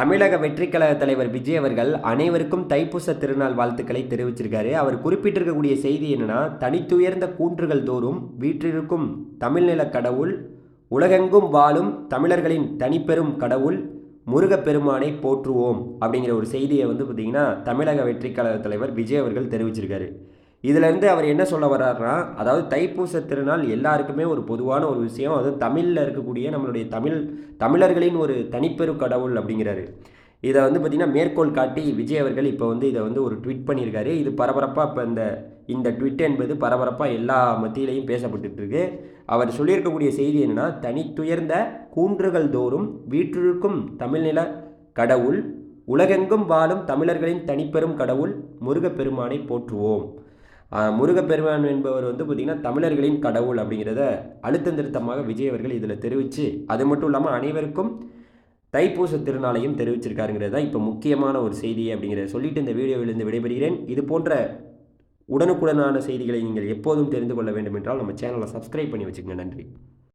தமிழக வெற்றிக்கழக தலைவர் விஜய் அவர்கள் அனைவருக்கும் தைப்பூச திருநாள் வாழ்த்துக்களை தெரிவிச்சிருக்காரு. அவர் குறிப்பிட்டிருக்கக்கூடிய செய்தி என்னன்னா தனித்துயர்ந்த கூற்றுகள் தோறும் வீற்றிருக்கும் தமிழ்நில கடவுள் உலகெங்கும் வாழும் தமிழர்களின் தனிப்பெரும் கடவுள் முருகப்பெருமானை போற்றுவோம் அப்படிங்கிற ஒரு செய்தியை வந்து பார்த்திங்கன்னா தமிழக வெற்றிக்கழக தலைவர் விஜய் அவர்கள் தெரிவிச்சிருக்காரு. இதிலேருந்து அவர் என்ன சொல்ல வர்றாருன்னா அதாவது தைப்பூச திருநாள் எல்லாருக்குமே ஒரு பொதுவான ஒரு விஷயம். அது தமிழில் இருக்கக்கூடிய நம்மளுடைய தமிழ் தமிழர்களின் ஒரு தனிப்பெரும் கடவுள் அப்படிங்கிறாரு. இதை வந்து பார்த்திங்கன்னா மேற்கோள் காட்டி விஜய் அவர்கள் இப்போ வந்து இதை வந்து ஒரு ட்வீட் பண்ணியிருக்காரு. இது பரபரப்பாக இப்போ இந்த இந்த ட்விட் என்பது பரபரப்பாக எல்லா மத்தியிலையும் பேசப்பட்டுட்டு இருக்கு அவர் சொல்லியிருக்கக்கூடிய செய்தி என்னென்னா தனித்துயர்ந்த கூன்றுகள் தோறும் வீற்றிருக்கும் தமிழ்நில கடவுள் உலகெங்கும் வாழும் தமிழர்களின் தனிப்பெரும் கடவுள் முருகப்பெருமானை போற்றுவோம். முருகப்பெருமான் என்பவர் வந்து பார்த்திங்கன்னா தமிழர்களின் கடவுள் அப்படிங்கிறத அழுத்தம் திருத்தமாக விஜய் அவர்கள் இதில் தெரிவித்து அது மட்டும் இல்லாமல் அனைவருக்கும் தைப்பூச திருநாளையும் தெரிவிச்சிருக்காருங்கிறது தான் இப்போ முக்கியமான ஒரு செய்தி அப்படிங்கிறத சொல்லிட்டு இந்த வீடியோவிலிருந்து விடைபெறுகிறேன். இது போன்ற உடனுக்குடனான செய்திகளை நீங்கள் எப்போதும் தெரிந்து கொள்ள வேண்டும் என்றால் நம்ம சேனலை சப்ஸ்கிரைப் பண்ணி வச்சுக்கோங்க. நன்றி.